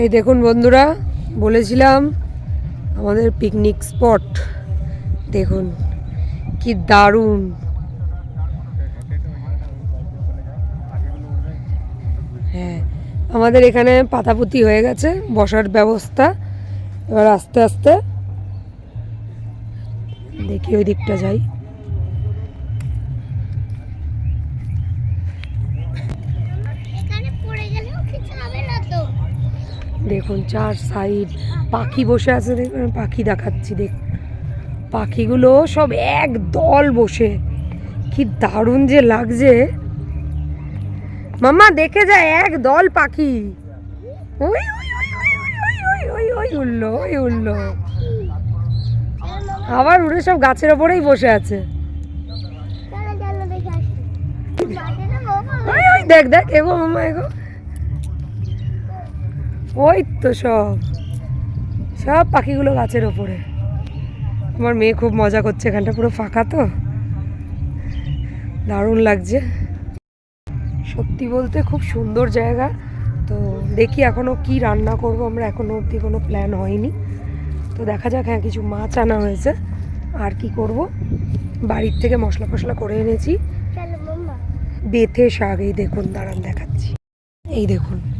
এই দেখুন বন্ধুরা, বলেছিলাম আমাদের পিকনিক স্পট দেখুন, কি দারুণ। হ্যাঁ আমাদের এখানে পাতাপুতি হয়ে গেছে, বসার ব্যবস্থা। এবার আস্তে আস্তে দেখি ওই দিকটা যাই। দেখুন চার সাইড পাখি বসে আছে দেখুন পাখি দেখাচ্ছি দেখুন পাখিগুলো সব এক দল বসে। কি দারুণ যে লাগছে। মাম্মা দেখে যায় এক দল পাখি। ওই ওই ওই ওই উড়লো ওই উড়লো। আবার উড়ে সব গাছের ওপরেই বসে আছে। দেখ দেখ এগো মাম্মা এগো। ওই তো সব। সব পাখিগুলো গাছের ওপরে। আমার মেয়ে খুব মজা করছে এখানটা পুরো ফাঁকা তো। দারুণ লাগছে। সত্যি বলতে খুব সুন্দর জায়গা। তো দেখি এখনও কি রান্না করব আমরা এখনও অবধি কোনো প্ল্যান হয়নি। তো দেখা যাক হ্যাঁ কিছু মাছ আনা হয়েছে। আর কি করব? বাড়ির থেকে মশলা ফসলা করে এনেছি। বেথে শাক এই দেখুন দাঁড়ান দেখাচ্ছি। এই দেখুন।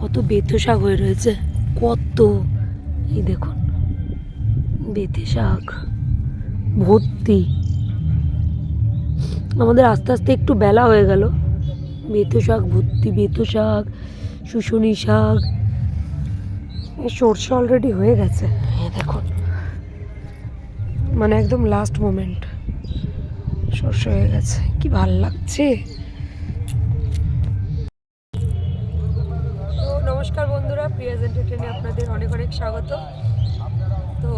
কত বেথে শাক হয়ে রয়েছে, কত। এই দেখুন বেথে শাক, ভর্তি। আমাদের আস্তে আস্তে একটু বেলা হয়ে গেল। বেথে শাক, ভর্তি বেথে শাক, শুশুনি শাক। সর্ষে অলরেডি হয়ে গেছে। দেখুন মানে একদম লাস্ট মোমেন্ট সর্ষে হয়ে গেছে, কি ভালো লাগছে। স্বাগত। তো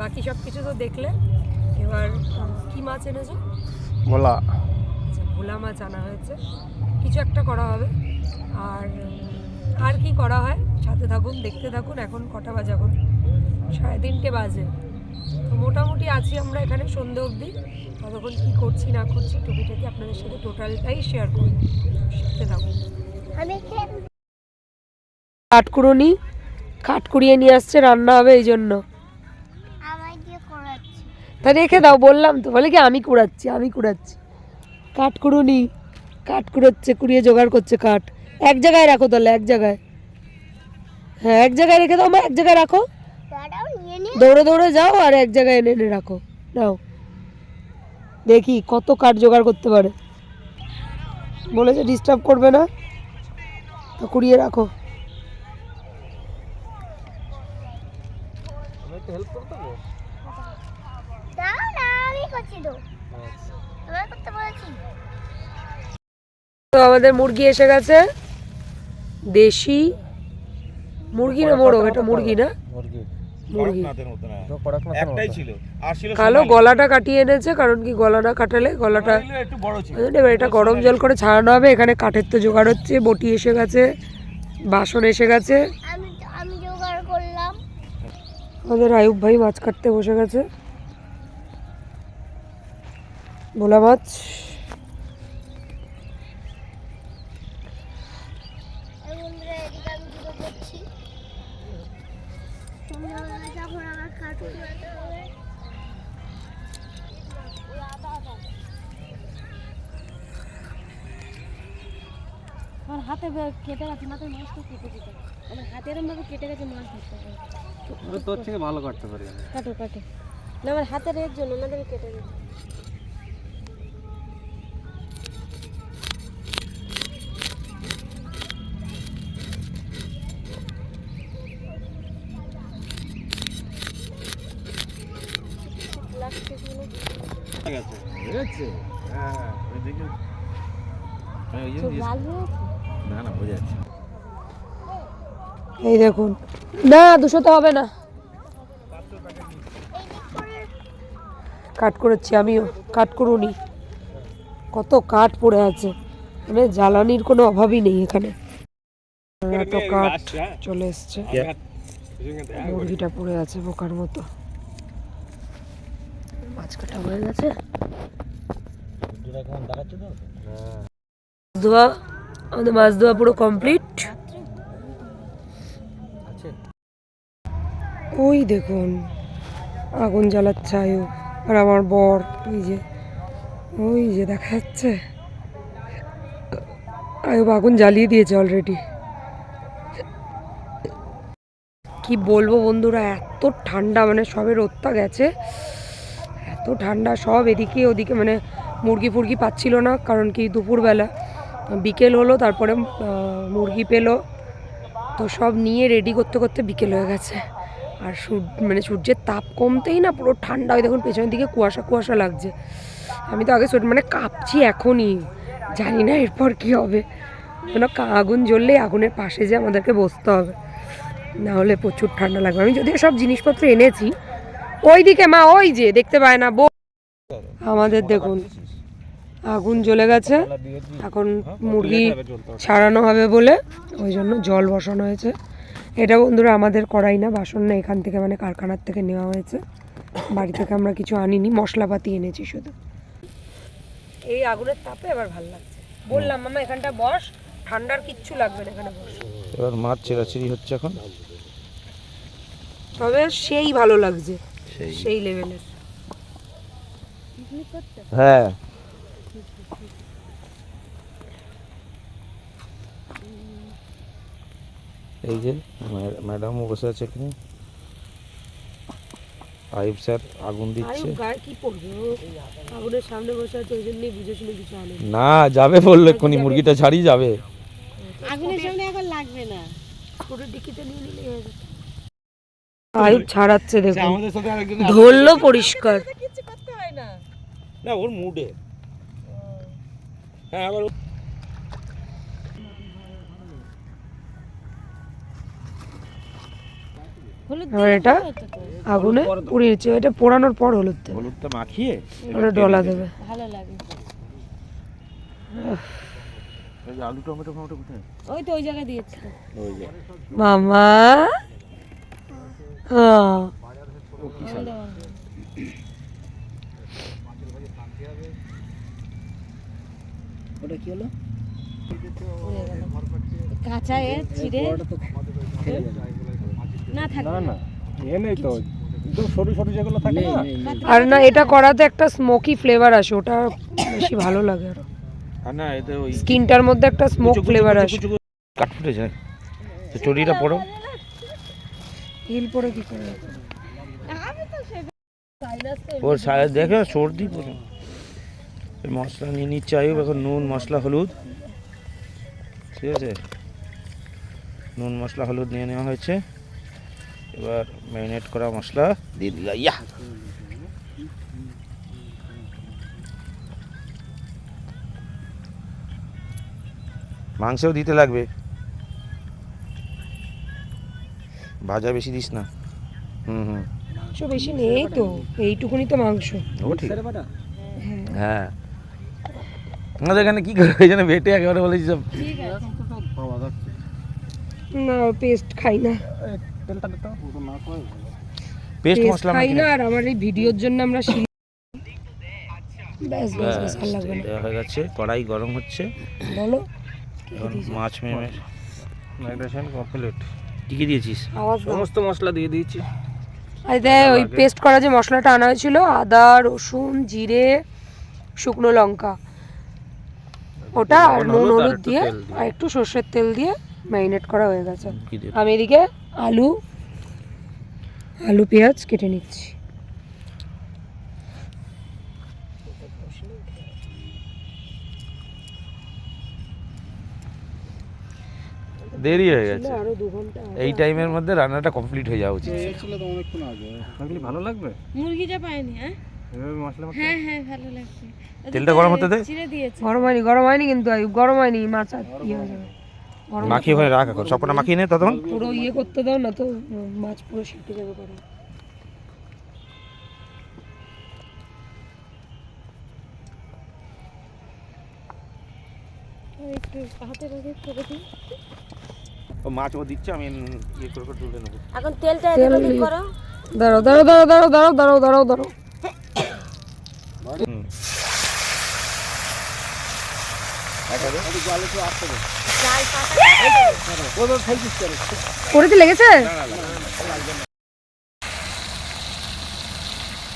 বাকি সব কিছু তো দেখলে। এবার কি মাছ এনেছো? ভোলা আচ্ছা ভোলা মাছ আনা হয়েছে। কিছু একটা করা হবে। আর আর কি করা হয়? সাথে থাকুন দেখতে থাকুন। এখন কটা বাজে এখন? সাড়ে তিনটে বাজে। তো মোটামুটি আছি আমরা এখানে সন্ধে অবধি। ততক্ষণ কী করছি না করছি টুকিটাকি আপনাদের সাথে টোটালটাই শেয়ার করব। সাথে থাকুন। আমি কাঠকুড়নি কাঠকুড়িয়ে নিয়ে আসছে রান্না হবে এই জন্য। তা রেখে দাও বললাম তো বলে কি আমি কুড়াচ্ছি আমি কুড়াচ্ছি। কাঠ কুড়ুনি কাঠ কুড়োচ্ছে কুড়িয়ে জোগাড় করছে কাঠ এক জায়গায় রাখো তাহলে এক জায়গায়। হ্যাঁ এক জায়গায় রেখে দাও মা এক জায়গায় রাখো। দৌড়ে দৌড়ে যাও আর এক জায়গায় এনে এনে রাখো। নাও। দেখি কত কাঠ জোগাড় করতে পারে। বলেছে ডিস্টার্ব করবে না। তো কুড়িয়ে রাখো হেল্প করতে হবে দাও না আমি করছি তো আমাদের মুরগি এসে গেছে। দেশি মুরগি না মোরগ এটা মুরগি না? মুরগি। মুরগি। একটাই ছিল। কালো গলাটা কাটিয়ে এনেছে কারণ কি গলাটা কাটালে গলাটা এবার এটা গরম জল করে ছাড়ানো হবে। এখানে কাঠের তো জোগাড় হচ্ছে বটি এসে গেছে বাসন এসে গেছে। আমি আমি জোগাড় করলাম। আমাদের আয়ুব ভাই মাছ কাটতে বসে গেছে ভোলা মাছ এই বন্ধুরা এদিকে আমি জুতো করছি সন্ধ্যাবেলা যখন আমার হাতে কেটে গেছে মাথায় মাছটা কেটে দিতে। আমার হাতে এরকম ভাবে কেটে গেছে মাছ ধরতে হবে তোর থেকে ভালো কাটতে পারি কাটো কাটো। না আমার হাতের এর জন্য ওনাদের কেটে দিতে। বুঝেছে হ্যাঁ না না বুঝে যাচ্ছে এই দেখুন। না দুশো তো হবে না। কাট করেছি আমিও কাট করুনি। কত কাঠ পড়ে আছে। মানে জ্বালানির কোনো অভাবই নেই এখানে। এত কাঠ চলে এসছে। মুরগিটা পড়ে আছে বোকার মতো। মাছ কাটা হয়ে গেছে। ধোয়া আমাদের মাছ ধোয়া পুরো কমপ্লিট ওই দেখুন আগুন জ্বালাচ্ছে আয়ু আর আমার বর ওই যে ওই যে দেখা যাচ্ছে। আয়ুব আগুন জ্বালিয়ে দিয়েছে অলরেডি কি বলব বন্ধুরা এত ঠান্ডা মানে সবে রোদটা গেছে ঠান্ডা সব এদিকে ওদিকে মানে মুরগি ফুরগি পাচ্ছিল না, কারণ কি দুপুরবেলা। বিকেল হলো, তারপরে মুরগি পেল। তো সব নিয়ে রেডি করতে করতে বিকেল হয়ে গেছে। আর সূর্য মানে সূর্যের তাপ কমতেই না পুরো ঠান্ডা। হয় দেখুন, পেছনের দিকে কুয়াশা কুয়াশা লাগছে। আমি তো আগে মানে কাঁপছি এখনই। জানি না এরপর কি হবে। কেন আগুন জ্বললেই আগুনের পাশে যে আমাদেরকে বসতে হবে। না হলে প্রচুর ঠান্ডা লাগবে। আমি যদিও সব জিনিসপত্র এনেছি ওই দিকে মা ওই যে দেখতে পায় না বো আমাদের দেখুন আগুন জ্বলে গেছে। এখন মুরগি ছাড়ানো হবে বলে ওই জন্য জল বসানো হয়েছে। এটা বন্ধুরা আমাদের করাই না বাসন না এখান থেকে মানে কারখানার থেকে নেওয়া হয়েছে। বাড়ি থেকে আমরা কিছু আনিনি মশলাপাতি এনেছি শুধু। এই আগুনের তাপে এবার ভালো লাগছে। বললাম মামা এখানটা বস ঠান্ডার কিচ্ছু লাগবে না এখানে বস। এবার মাছ ছেঁড়াছিড়ি হচ্ছে এখন। তবে সেই ভালো লাগছে। সেই। সেই লেভেলের হ্যাঁ। এই যে ম্যাডামও বসে আছে এখানে। আইব স্যার আগুন দিচ্ছে। কি আগুনের সামনে বসে আছে ওই জন্যই বুঝে শুনে কিছু আনে না। যাবে বলল এক্ষুনি মুরগিটা ছাড়িয়ে যাবে। আগুনের সামনে এখন লাগবে না। স্কুটির ডিকিতে নিয়ে নিলেই হয়ে যেত আয়ুব ছাড়াচ্ছে দেখুন। ধরলো পরিষ্কার। না ওর মুডে। হ্যাঁ আবার এটা আগুনে পুড়িয়েছে এটা পোড়ানোর পর হলুদ দেবে। হলুদটা মাখিয়ে ওটা ডলা দেবে। ভালো লাগে। আলু টমেটো টমেটো কোথায়? ওই তো ওই জায়গায় দিয়েছি। ওই যে। মামা। ভালো। উড়ে কাঁচা এ ছিঁড়ে না না এ নেই তো। সরু সরু যেগুলো থাকে না? আর না এটা করাতে একটা স্মোকি ফ্লেভার আসে ওটা বেশি ভালো লাগে আর। না এতে ওই স্কিনটার মধ্যে একটা স্মোক ফ্লেভার আসে। কাট ফুটে যায়। তো চড়িটা পড়ো ওর সারা দেখে সর্দি পুরো মশলা নিয়ে নিচ্ছে আয়ুব, এখন নুন, মশলা, হলুদ। ঠিক আছে? নুন, মশলা, হলুদ নিয়ে নেওয়া হয়েছে। এবার ম্যারিনেট করা মশলা দিয়ে দিলা ইয়া মাংসও দিতে লাগবে। ভাজা বেশি দিস না। হুম হুম। মাংস বেশি নেই তো এইটুকুনি তো মাংস। ও ঠিক। হ্যাঁ। আমাদের এখানে কি করে ওই জন্য বেটে একেবারে বলেছি সব। না পেস্ট খাই না। পেস্ট পেস্ট মশলা খাই না আর আমার এই ভিডিওর জন্য আমরা ব্যাস ব্যাস ব্যাস আর লাগবে না। দেওয়া হয়ে গেছে কড়াই গরম হচ্ছে। বলো। এখন মাছ মেমের ম্যারিনেশন কমপ্লিট কি কি দিয়েছিস সমস্ত মশলা দিয়ে দিয়েছি। আর ওই পেস্ট করা যে মশলাটা আনা হয়েছিল আদা রসুন জিরে শুকনো লঙ্কা ওটা আর নুন হলুদ দিয়ে আর একটু সর্ষের তেল দিয়ে ম্যারিনেট করা হয়ে গেছে। আমি এদিকে আলু আলু পেঁয়াজ কেটে নিচ্ছি। দেরি হয়ে গেছে। আরও দু ঘণ্টা এই টাইমের মধ্যে রান্নাটা কমপ্লিট হয়ে যাওয়া উচিত। ভালো লাগবে? মুরগিটা পাইনি হ্যাঁ? হ্যাঁ হ্যাঁ ভালো লাগছে। তেলটা গরম হতে দে। গরম হয়নি গরম হয়নি কিন্তু গরম হয়নি মাছ আর ইয়ে হয়ে যাবে। মাখিয়ে ওখানে রাখ এখন। সবকটা মাখিয়ে নে তখন পুরো ইয়ে করতে দাও না তো মাছ পুরো শিখে যাবে করে একটু হাতে রেখে করে দিই। ও মাছ ও দিচ্ছে আমি ইয়ে করে করে তুলে এখন তেলটা করো দাঁড়াও দাঁড়াও দাঁড়াও দাঁড়াও দাঁড়াও দাঁড়াও দাঁড়াও লেগেছে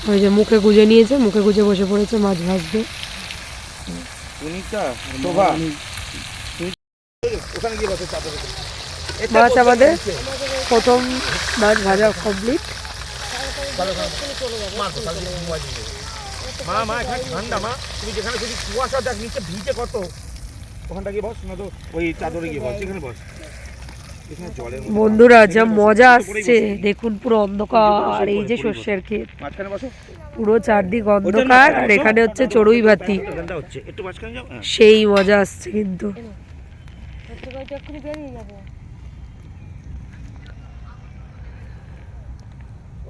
ওই যে মুখে গুজে নিয়েছে মুখে গুজে বসে পড়েছে মাছ ভাজবে ওখানে গিয়ে বসে চাপড়ে মাছ আমাদের প্রথম মাছ ভাজা কমপ্লিট। মা মা এখানে ঠান্ডা মা। তুমি যেখানে শুধু কুয়াশা দেখ নিচে ভিজে কত। ওখানটা গিয়ে বস না তো ওই চাদরে গিয়ে বস এখানে বস বন্ধুরা যা মজা আসছে। দেখুন পুরো অন্ধকার এই যে শস্যের ক্ষেত। পুরো চারদিক অন্ধকার আর এখানে হচ্ছে চড়ুই ভাতি। এখানটা হচ্ছে। একটু মাঝখানে যাও। হ্যাঁ। সেই মজা আসছে কিন্তু সত্যি করে চক্করি বেরিয়ে যাবে ও কোথায় তো যাবে না জানি না সাথে আমি যাব না বলে বলেছি তো ওখানটা বসো তাহলে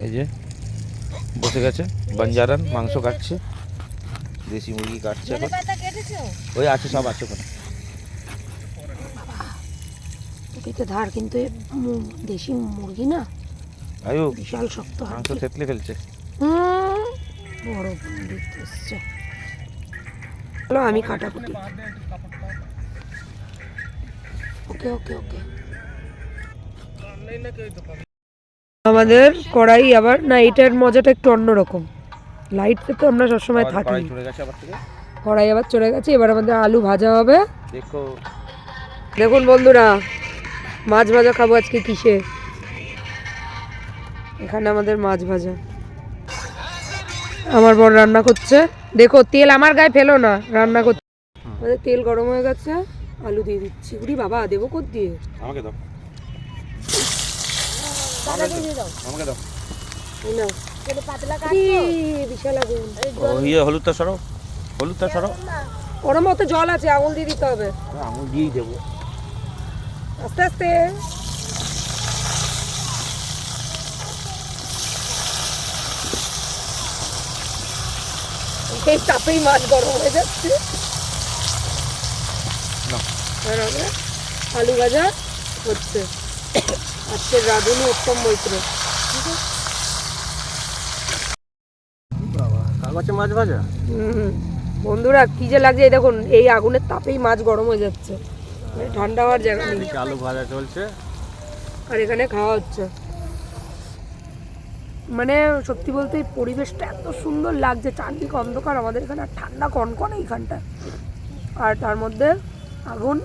এই যে বসে গেছে বাঞ্জারান মাংস কাটছে দেশি মুরগি কাটছে এখন। ওই আছে সব আছে ওখানে। ধার কিন্তু দেশি মুরগি না? আয়ু বিশাল শক্ত মাংস থেতলে ফেলছে। হুম, বড় পণ্ডিত এসছে। চলো আমি কাটাকুটি ওকে ওকে ওকে। আমাদের কড়াই আবার না এটার মজাটা একটু অন্যরকম। লাইটে তো আমরা সবসময় থাকি? কড়াই আবার চলে গেছে এবার আমাদের আলু ভাজা হবে। দেখো। দেখুন বন্ধুরা মাছ ভাজা খাব আজকে কিসে? এখানে আমাদের মাছ ভাজা। আমার বর রান্না করছে। দেখো তেল আমার গায়ে ফেলো না রান্না করতে। আমাদের তেল গরম হয়ে গেছে আলু দিয়ে দিচ্ছি। উরি বাবা দেবো কোথ দিয়ে আমাকে দাও। পাতাটা দিয়ে দাও। আমাকে দাও। ও ইয়ে হলুদটা সরো হলুদটা সরো ওর মতো জল আছে আঙুল দিয়ে দিতে হবে। আঙুল দিয়েই দেবো। আস্তে আস্তে। এই তাপেই মাছ গরম হয়ে যাচ্ছে। আর আমরা আলু ভাজা হচ্ছে। আজকের রাঁধুনি উত্তম মৈত্র। কাগজে মাছ ভাজা? হুম। বন্ধুরা কি যে লাগছে এই দেখুন এই আগুনের তাপেই মাছ গরম হয়ে যাচ্ছে। মানে ঠান্ডা হওয়ার জায়গা নেই। আলু ভাজা চলছে। আর এখানে খাওয়া হচ্ছে। মানে সত্যি বলতে এই পরিবেশটা এত সুন্দর লাগছে চারদিক অন্ধকার আমাদের এখানে আর ঠান্ডা কনকন এইখানটা আর তার মধ্যে আগুন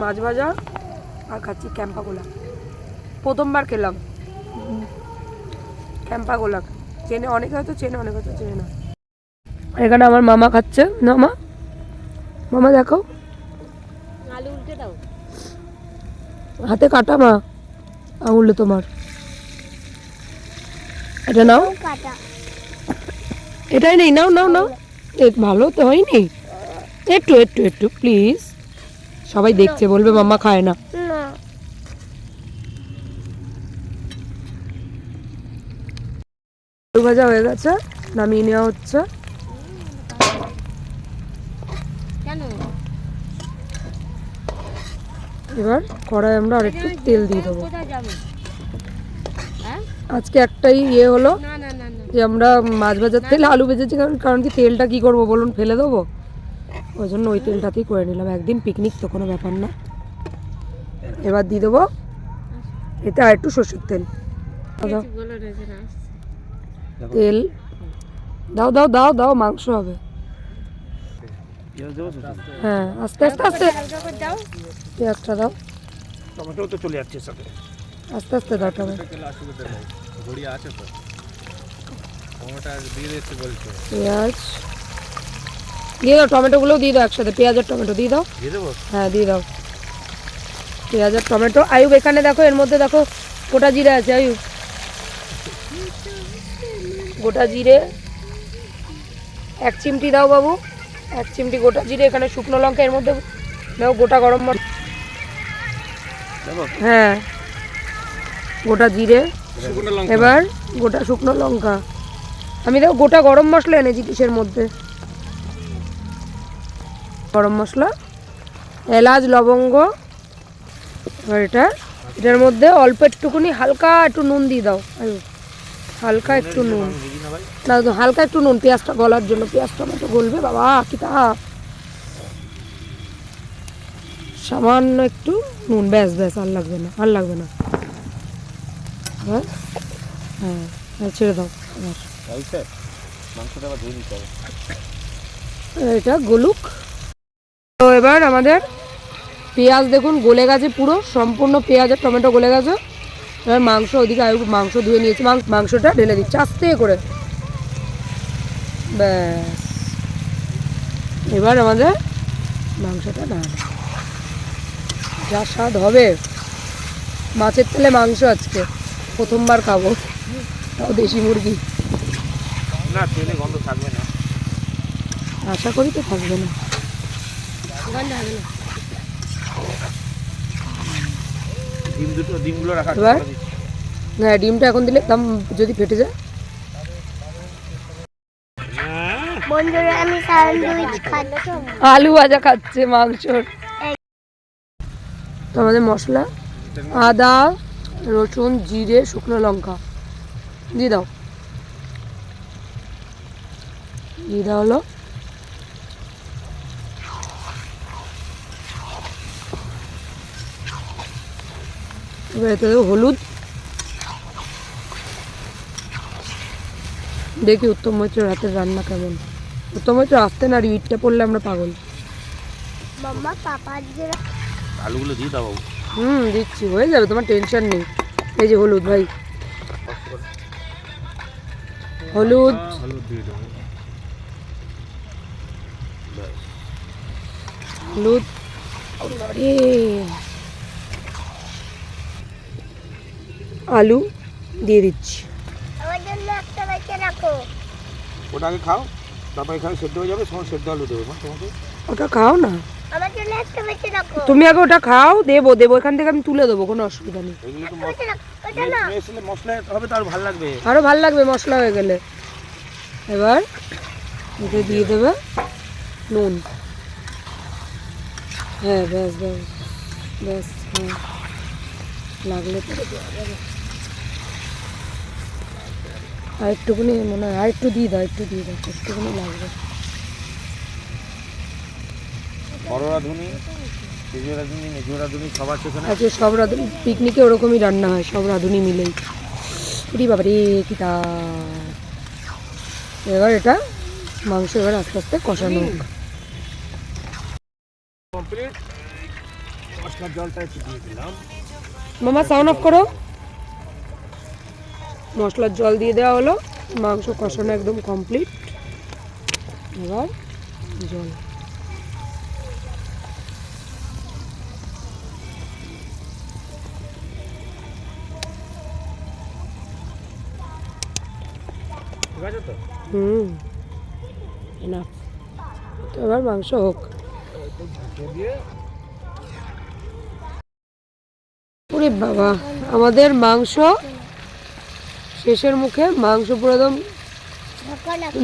মাছ ভাজা আর খাচ্ছি ক্যাম্পা গোলাপ প্রথমবার খেলাম। ক্যাম্পা গোলাপ চেনে অনেকে হয়তো চেনে অনেকে হয়তো চেনে না। এখানে আমার মামা খাচ্ছে। না মা? মামা দেখো হাতে কাটা মা? আঙুলে তোমার। এটা নাও। এটাই নেই নাও নাও নাও। ভালো তো হয়নি। একটু একটু একটু প্লিজ সবাই দেখছে বলবে মাম্মা খায় না। আলু ভাজা হয়ে গেছে নামিয়ে নেওয়া হচ্ছে। এবার কড়াই আমরা আরেকটু তেল দিয়ে দেবো। আজকে একটাই ইয়ে হলো না না না না যে আমরা মাছ ভাজার তেলে আলু ভেজেছি কারণ কারণ কি তেলটা কি করব বলুন ফেলে দেবো? ওই জন্য ওই তেলটাতেই করে নিলাম। একদিন পিকনিক তো কোনো ব্যাপার না। এবার দিয়ে দেবো এতে আর একটু সর্ষের তেল। তেল। দাও দাও দাও দাও মাংস হবে। হ্যাঁ আস্তে আস্তে আস্তে। পেঁয়াজটা দাও। টমেটো তো চলে যাচ্ছে সাথে। আস্তে আস্তে দাও টমেটো। পেঁয়াজ। দিয়ে দাও টমেটোগুলোও দিয়ে দাও একসাথে। পেঁয়াজ আর টমেটো দিয়ে দাও। দিয়ে দেবো? হ্যাঁ দিয়ে দাও। পেঁয়াজ আর টমেটো। আয়ুব এখানে দেখো এর মধ্যে দেখো গোটা জিরে আছে আয়ুব। গোটা জিরে। এক চিমটি দাও বাবু। এক চিমটি গোটা জিরে এখানে শুকনো লঙ্কা এর মধ্যে দাও গোটা গরম মশলা হ্যাঁ। গোটা জিরে। এবার গোটা শুকনো লঙ্কা। আমি দেখো গোটা গরম মশলা এনেছি কিসের মধ্যে? গরম মশলা, এলাচ, লবঙ্গ, এবার এটা, এটার মধ্যে অল্প একটুকুনি হালকা একটু নুন দিয়ে দাও। হালকা একটু নুন। না তো হালকা একটু নুন, পেঁয়াজটা গলার জন্য, পেঁয়াজ, টমেটো গলবে, বাবা, কি তাপ সামান্য একটু নুন, ব্যাস ব্যাস, আর লাগবে না, আর লাগবে না। হ্যাঁ? হ্যাঁ ছেড়ে দাও এটা গলুক। তো এবার আমাদের পেঁয়াজ দেখুন গলে গেছে পুরো সম্পূর্ণ পেঁয়াজ আর টমেটো গলে গেছে। এবার মাংস ওদিকে আয়ু মাংস ধুয়ে নিয়েছি মাংসটা ঢেলে দিচ্ছি আস্তে করে। ব্যাস। এবার আমাদের মাংসটা না যা স্বাদ হবে। মাছের তেলে মাংস আজকে। প্রথমবার খাব। তাও দেশি মুরগি। না তেলে গন্ধ থাকবে না। আশা করি তো থাকবে না। ডিম দুটো ডিমগুলো রাখা এবার? হ্যাঁ ডিমটা এখন দিলে দাম যদি ফেটে যায়। বন্ধুরা আমি স্যান্ডউইচ খাচ্ছি। আলু ভাজা খাচ্ছে মাংসর। তো আমাদের মশলা আদা রসুন জিরে শুকনো লঙ্কা। দিয়ে দাও। দিয়ে দেওয়া হলো। এবার এতে হলুদ। দেখি উত্তম মৈত্রের রাতের রান্না কেমন। উত্তম মৈত্র আসতে না আর ইটটা পড়লে আমরা পাগল। মাম্মা পাপা আজকে আলুগুলো দিয়ে দাও হুম দিচ্ছি। হয়ে যাবে তোমার টেনশন নেই। এই যে হলুদ ভাই। হলুদ। হলুদ। হলুদ আরে। আলু দিয়ে দিচ্ছি। আমার জন্য একটা বেঁচে রাখো। ওটা আগে খাও তারপরে এখানে সেদ্ধ হয়ে যাবে তখন সেদ্ধ আলু দেবো তোমাকে। ওটা খাও না। তুমি আগে ওটা খাও দেবো দেবো এখান থেকে আমি তুলে দেবো কোনো অসুবিধা নেই। এগুলো তো বেঁচে রাখো ওটা না মশলা মশলা হবে তার ভালো লাগবে। ভালো লাগবে মশলা হয়ে গেলে। এবার এতে দিয়ে দেবে নুন। হ্যাঁ ব্যাস ব্যাস ব্যাস হ্যাঁ। লাগলে পরে দেওয়া যাবে। আর একটুখানি মনে হয় আর একটু দিয়ে দাও একটু দিয়ে দাও একটুখানি লাগবে। বড় রাঁধুনি তেজো রাঁধুনি মেজো রাঁধুনি সব আছে সব রাঁধুনি পিকনিকে ওরকমই রান্না হয় সব রাঁধুনি মিলেই। রে বাবা রে কি তা। এবার এটা মাংস এবার আস্তে আস্তে কষানো হোক। কমপ্লিট মশলার জলটা একটু দিয়ে দিলাম। মামা সাউন্ড অফ করো। মশলার জল দিয়ে দেওয়া হলো। মাংস কষানো একদম কমপ্লিট এবার জল। হুম এবার মাংস হোক। ওরে বাবা, আমাদের মাংস শেষের মুখে মাংস পুরো একদম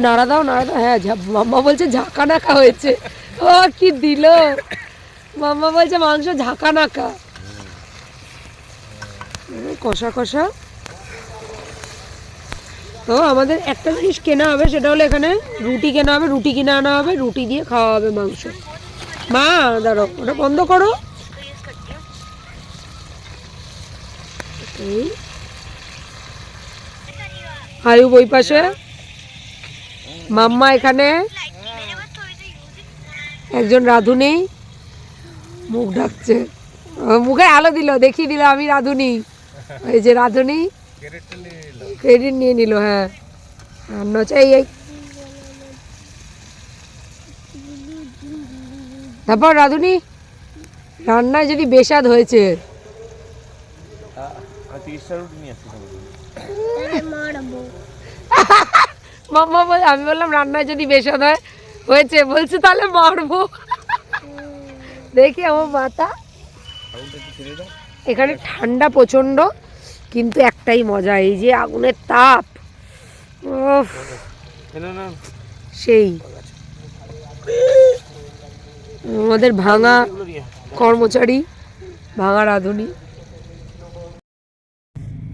নাড়া দাও নাড়া দাও। হ্যাঁ মাম্মা বলছে ঝাঁকা নাকা হয়েছে। ও, কি দিল? মাম্মা বলছে মাংস ঝাঁকা নাকা। কষা কষা। তো আমাদের একটা জিনিস কেনা হবে সেটা হলো এখানে রুটি কেনা হবে রুটি কিনে আনা হবে রুটি দিয়ে খাওয়া হবে মাংস। মা দাঁড়ো ওটা বন্ধ করো। আয়ু ওই পাশে। মাম্মা এখানে। একজন রাঁধুনি। মুখ ঢাকছে। ও, মুখে আলো দিল দেখিয়ে দিল আমি রাঁধুনি। এই যে রাঁধুনি। ক্রেডিট নিয়ে নিল। হ্যাঁ। আর নচা এই। তারপর রাঁধুনি রান্নায় যদি বেসাদ হয়েছে। মাম্মা বল আমি বললাম রান্নায় যদি বেসাদ হয় হয়েছে। বলছে তাহলে মারবো। দেখি আমার মাথা। এখানে ঠান্ডা প্রচণ্ড। কিন্তু একটাই মজা, এই যে আগুনের তাপ। সেই। আমাদের ভাঙা কর্মচারী, ভাঙা রাঁধুনি।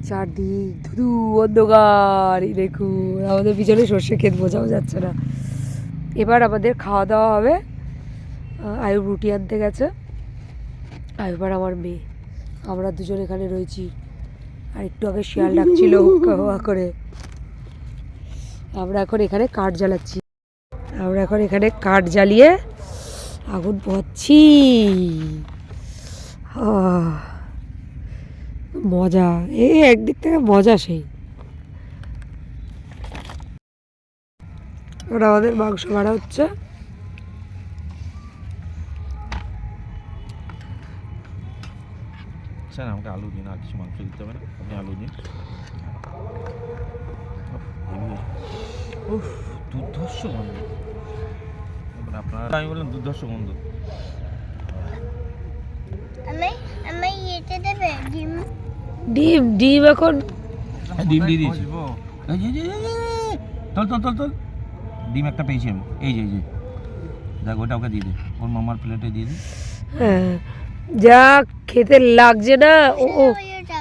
চারদিক ধুধু অন্ধকার দেখুন, আমাদের পিছনে সর্ষে ক্ষেত, বোঝাও যাচ্ছে না। এবার আমাদের খাওয়া দাওয়া হবে। আয়ু রুটি আনতে গেছে। আর এবার আমার মেয়ে, আমরা দুজন এখানে রয়েছি। আর একটু আগে শিয়াল ডাকছিল হুয়া করে। আমরা এখন এখানে কাঠ জ্বালাচ্ছি। আমরা এখন এখানে কাঠ জ্বালিয়ে আগুন আহ, মজা। এই একদিক থেকে মজা সেই। ওটা আমাদের মাংস ভাড়া হচ্ছে। স্যার আমাকে আলু দিন আর কিছু মাংস দিতে হবে না। আলু দিন উফ দুর্ধর্ষ গন্ধ এবার আপনার আমি বললাম দুর্ধর্ষ গন্ধ ডিম ডিম এখন ডিম দিয়ে দিয়েছি ডিম একটা পেয়েছি আমি এই যে এই যে দেখ ওটা ওকে দিয়ে দে ওর মামার প্লেটে দিয়ে হ্যাঁ, যা খেতে লাগছে না ও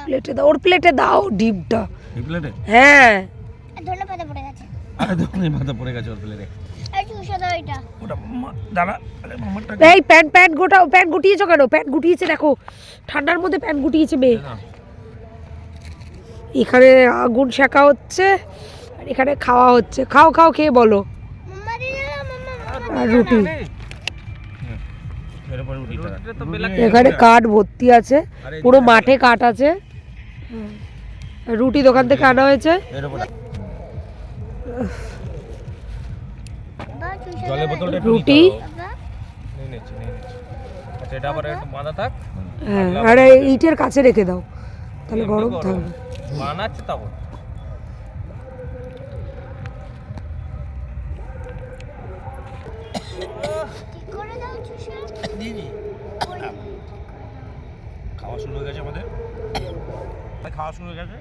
প্লেটে দাও ওর প্লেটে দাও ডিমটা। এই প্লেটে? হ্যাঁ। ধনে পাতা পড়ে গেছে। আরে দোকানে মাথা পড়ে গেছে ওর প্লেটে। আর চুষে দাও এটা। ওটা মা- আরে মামারটা এই প্যান্ট প্যান্ট গোটাও প্যান্ট গুটিয়েছো কেন? প্যান্ট গুটিয়েছে দেখো। ঠান্ডার মধ্যে প্যান্ট গুটিয়েছে মেয়ে। এখানে আগুন শেখা হচ্ছে আর এখানে খাওয়া হচ্ছে। খাও খাও খেয়ে বলো। মাম্মা দিয়ে দাও মাম্মা আর রুটি। এখানে কাঠ ভর্তি আছে পুরো মাঠে কাঠ আছে। রুটি দোকান থেকে আনা হয়েছে। রুটি। আচ্ছা এটা আবার একটু বাঁধা থাক। হ্যাঁ আর এই ইটের কাছে রেখে দাও। তাহলে গরম থাকবে। বানাচ্ছে ঠিক করে দাও চুষে খাওয়া শুরু হয়ে গেছে আমাদের। খাওয়া শুরু হয়ে গেছে?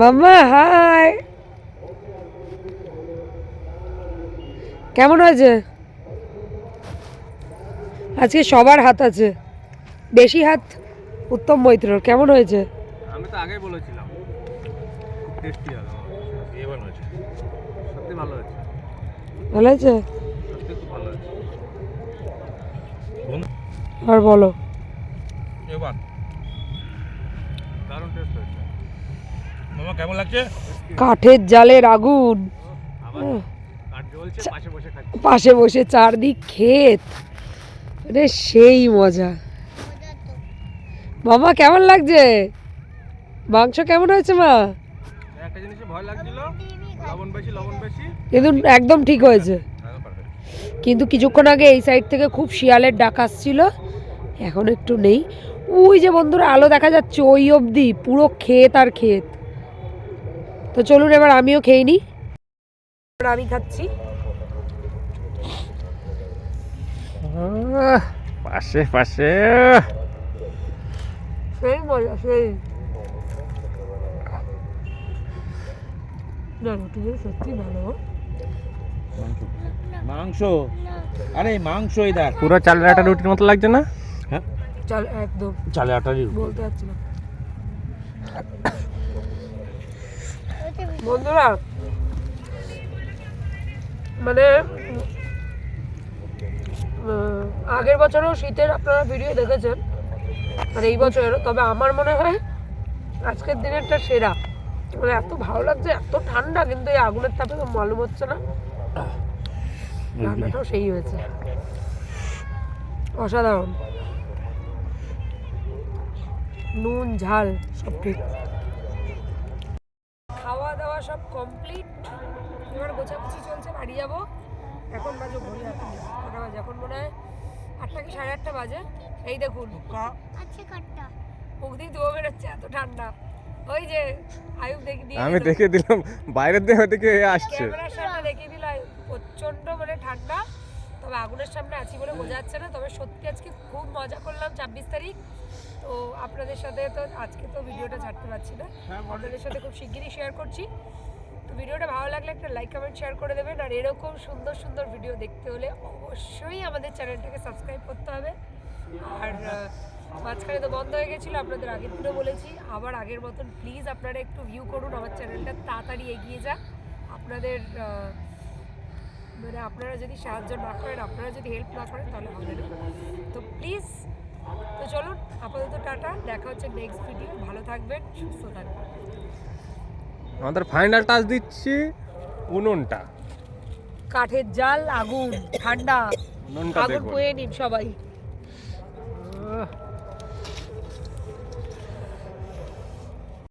Mamma hi. কেমন হয়েছে আজকে সবার হাত আছে। বেশি হাত উত্তম মৈত্রর। কেমন হয়েছে? আমি তো আগেই বলেছিলাম। খুব টেস্টি হবে এবার হয়েছে সত্যি ভালো হয়েছে ভালো হয়েছে আর বলো। এবার। দারুণ টেস্ট হয়েছে। মামা কেমন লাগছে? কাঠের জালের আগুন আবার কাঠ জ্বলছে পাশে বসে খাচ্ছি। পাশে বসে চারদিক ক্ষেত। রে সেই মজা। মজা মামা কেমন লাগছে? মাংস কেমন হয়েছে মা? একটা জিনিসে ভয় লাগছিল। লবণ বেশি লবণ বেশি। কিন্তু একদম ঠিক হয়েছে। কিন্তু কিছুক্ষণ আগে এই সাইড থেকে খুব শিয়ালের ডাক আসছিল এখন একটু নেই। ওই যে বন্ধুরা আলো দেখা যাচ্ছে ওই অবধি পুরো ক্ষেত আর ক্ষেত। তো চলুন এবার আমিও খেয়ে নিই এবার আমি খাচ্ছি। পাশে পাশে। সেই মজা সেই। না রুটিগুলো সত্যি ভালো। মাংস? আরে মাংস এই দেখ পুরো চালের আটা রুটির মতো লাগছে না? হ্যাঁ? চাল একদম। চালে আটারই বলতে পারছি না। বন্ধুরা মানে আগের বছরও শীতের আপনারা ভিডিও দেখেছেন আর এই বছরেরও তবে আমার মনে হয় আজকের দিনেরটা সেরা। মানে এত ভালো লাগছে এত ঠান্ডা কিন্তু এই আগুনের তাপে তো মালুম হচ্ছে না। রান্নাটাও সেই হয়েছে। অসাধারণ। নুন ঝাল সব ঠিক। খাওয়া দাওয়া সব কমপ্লিট এবার গোছাগুছি চলছে বাড়ি যাব। এখন বাজে ঘড়ি এখন কটা বাজে? এখন মনে হয় আটটা কি সাড়ে আটটা বাজে? এই দেখুন। মুখ দিয়ে ধোয়া বেরোচ্ছে এত ঠান্ডা। ওই যে আয়ুব দেখি দিয়ে আমি দেখে দিলাম বাইরের দিকে থেকে আসছে। ক্যামেরার সামনে দেখিয়ে দিল আয়ুব। প্রচণ্ড মানে ঠান্ডা। তবে আগুনের সামনে আছি বলে বোঝা যাচ্ছে না। তবে সত্যি আজকে খুব মজা করলাম ছাব্বিশ তারিখ। তো আপনাদের সাথে তো আজকে তো ভিডিওটা ছাড়তে পারছি না। আপনাদের সাথে খুব শিগগিরই শেয়ার করছি। তো ভিডিওটা ভালো লাগলে একটা লাইক কমেন্ট শেয়ার করে দেবেন। আর এরকম সুন্দর সুন্দর ভিডিও দেখতে হলে অবশ্যই আমাদের চ্যানেলটাকে সাবস্ক্রাইব করতে হবে। আর মাঝখানে তো বন্ধ হয়ে গেছিল আপনাদের আগের দিনও বলেছি। আবার আগের মতন প্লিজ আপনারা একটু ভিউ করুন আমার চ্যানেলটা তাড়াতাড়ি এগিয়ে যাক। আপনাদের মানে আপনারা যদি সাহায্য না করেন আপনারা যদি হেল্প না করেন তাহলে হবে না। তো প্লিজ তো চলুন আপাতত টাটা দেখা হচ্ছে নেক্সট ভিডিও ভালো থাকবেন সুস্থ থাকবেন। আমাদের ফাইনাল টাচ দিচ্ছি উনুনটা। কাঠের জাল আগুন ঠান্ডা আগুন পুয়ে নিন সবাই।